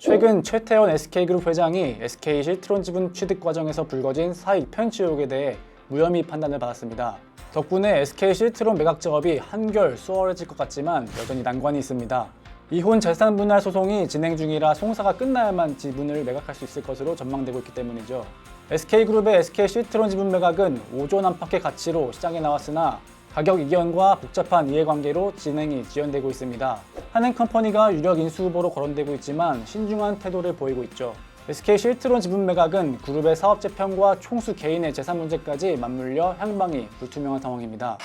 최근 최태원 SK그룹 회장이 SK 실트론 지분 취득 과정에서 불거진 사익 편취 의혹에 대해 무혐의 판단을 받았습니다. 덕분에 SK 실트론 매각 작업이 한결 수월해질 것 같지만 여전히 난관이 있습니다. 이혼 재산 분할 소송이 진행 중이라 송사가 끝나야만 지분을 매각할 수 있을 것으로 전망되고 있기 때문이죠. SK그룹의 SK 실트론 지분 매각은 5조 안팎의 가치로 시장에 나왔으나 가격 이견과 복잡한 이해관계로 진행이 지연되고 있습니다. 한행컴퍼니가 유력 인수 후보로 거론되고 있지만 신중한 태도를 보이고 있죠. SK 실트론 지분 매각은 그룹의 사업 재편과 총수 개인의 재산 문제까지 맞물려 향방이 불투명한 상황입니다.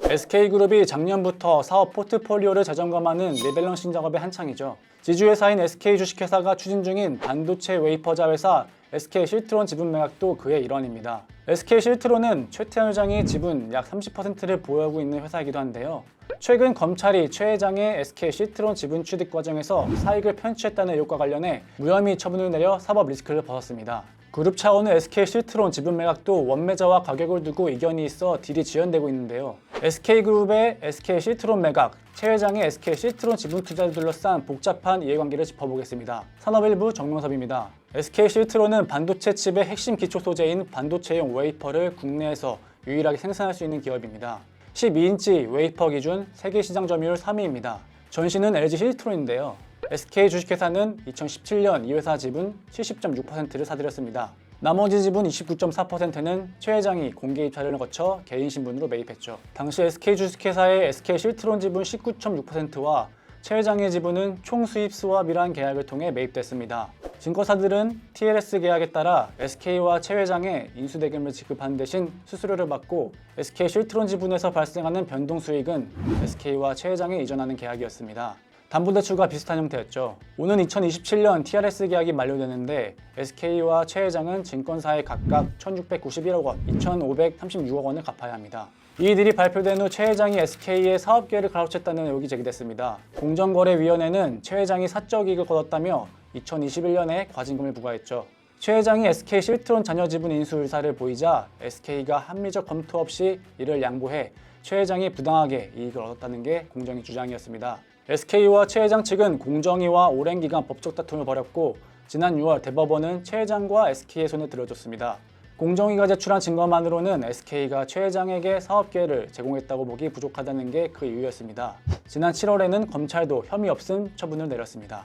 SK그룹이 작년부터 사업 포트폴리오를 재점검하는 리밸런싱 작업의 한창이죠. 지주회사인 SK 주식회사가 추진 중인 반도체 웨이퍼 자 회사 SK 실트론 지분 매각도 그의 일환입니다. SK 실트론은 최태현 회장이 지분 약 30%를 보유하고 있는 회사이기도 한데요. 최근 검찰이 최 회장의 SK 실트론 지분 취득 과정에서 사익을 편취했다는 의혹과 관련해 무혐의 처분을 내려 사법 리스크를 벗었습니다. 그룹 차원의 SK 실트론 지분 매각도 원매자와 가격을 두고 이견이 있어 딜이 지연되고 있는데요. SK그룹의 SK 실트론 매각, 최 회장의 SK 실트론 지분 투자를 둘러싼 복잡한 이해관계를 짚어보겠습니다. 산업일부 정명섭입니다. SK 실트론은 반도체 칩의 핵심 기초 소재인 반도체용 웨이퍼를 국내에서 유일하게 생산할 수 있는 기업입니다. 12인치 웨이퍼 기준 세계 시장 점유율 3위입니다. 전신은 LG 실트론인데요. SK 주식회사는 2017년 이 회사 지분 70.6%를 사들였습니다. 나머지 지분 29.4%는 최 회장이 공개 입찰을 거쳐 개인 신분으로 매입했죠. 당시 SK 주식회사의 SK 실트론 지분 19.6%와 최 회장의 지분은 총 수입 수합이란 계약을 통해 매입됐습니다. 증권사들은 TLS 계약에 따라 SK와 최 회장의 인수 대금을 지급하는 대신 수수료를 받고 SK 실트론 지분에서 발생하는 변동 수익은 SK와 최 회장에 이전하는 계약이었습니다. 담보대출과 비슷한 형태였죠. 오는 2027년 TRS 계약이 만료되는데 SK와 최 회장은 증권사에 각각 1,691억 원, 2,536억 원을 갚아야 합니다. 이들이 발표된 후 최 회장이 SK의 사업계획을 가로챘다는 의혹이 제기됐습니다. 공정거래위원회는 최 회장이 사적 이익을 거뒀다며 2021년에 과징금을 부과했죠. 최 회장이 SK 실트론 자녀 지분 인수 의사를 보이자 SK가 합리적 검토 없이 이를 양보해 최 회장이 부당하게 이익을 얻었다는 게 공정위 주장이었습니다. SK와 최 회장 측은 공정위와 오랜 기간 법적 다툼을 벌였고 지난 6월 대법원은 최 회장과 SK의 손을 들어줬습니다. 공정위가 제출한 증거만으로는 SK가 최 회장에게 사업 기회를 제공했다고 보기 부족하다는 게 그 이유였습니다. 지난 7월에는 검찰도 혐의 없음 처분을 내렸습니다.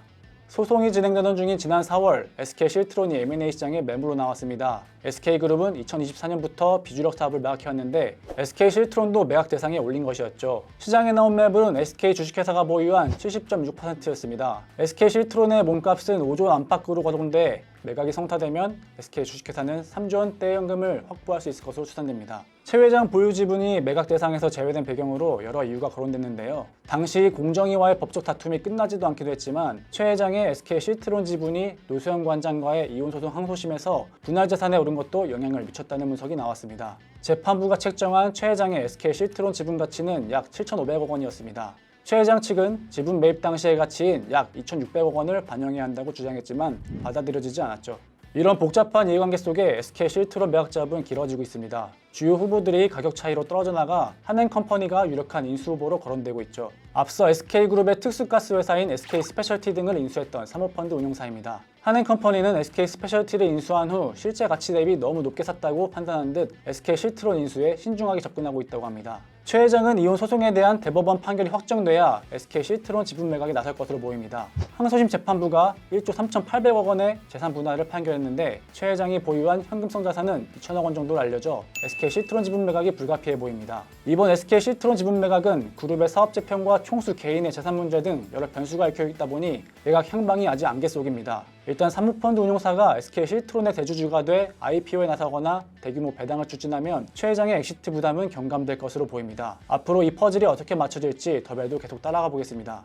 소송이 진행되던 중인 지난 4월 SK 실트론이 M&A 시장에 매물로 나왔습니다. SK그룹은 2024년부터 비주력 사업을 매각해왔는데 SK 실트론도 매각 대상에 올린 것이었죠. 시장에 나온 매물은 SK 주식회사가 보유한 70.6%였습니다. SK 실트론의 몸값은 5조 안팎으로 거론돼 매각이 성사되면 SK 주식회사는 3조 원대 연금을 확보할 수 있을 것으로 추산됩니다. 최 회장 보유 지분이 매각 대상에서 제외된 배경으로 여러 이유가 거론됐는데요. 당시 공정위와의 법적 다툼이 끝나지도 않기도 했지만 최 회장의 SK 실트론 지분이 노수현 관장과의 이혼 소송 항소심에서 분할 재산에 오른 것도 영향을 미쳤다는 분석이 나왔습니다. 재판부가 책정한 최 회장의 SK 실트론 지분 가치는 약 7,500억 원이었습니다. 최 회장 측은 지분 매입 당시의 가치인 약 2,600억 원을 반영해야 한다고 주장했지만 받아들여지지 않았죠. 이런 복잡한 이해관계 속에 SK 실트론 매각 작업은 길어지고 있습니다. 주요 후보들이 가격 차이로 떨어져 나가 한행컴퍼니가 유력한 인수 후보로 거론되고 있죠. 앞서 SK그룹의 특수가스 회사인 SK 스페셜티 등을 인수했던 사모펀드 운용사입니다. 한행컴퍼니는 SK 스페셜티를 인수한 후 실제 가치 대비 너무 높게 샀다고 판단한 듯 SK 실트론 인수에 신중하게 접근하고 있다고 합니다. 최 회장은 이혼 소송에 대한 대법원 판결이 확정돼야 SK 실트론 지분 매각에 나설 것으로 보입니다. 항소심 재판부가 1조 3,800억 원의 재산 분할을 판결했는데 최 회장이 보유한 현금성 자산은 2천억 원 정도로 알려져 SK 실트론 지분 매각이 불가피해 보입니다. 이번 SK 실트론 지분 매각은 그룹의 사업 재편과 총수 개인의 재산 문제 등 여러 변수가 얽혀 있다 보니 매각 향방이 아직 안개 속입니다. 일단 사모펀드 운용사가 SK 실트론의 대주주가 돼 IPO에 나서거나 대규모 배당을 추진하면 최 회장의 엑시트 부담은 경감될 것으로 보입니다. 앞으로 이 퍼즐이 어떻게 맞춰질지 더벨도 계속 따라가 보겠습니다.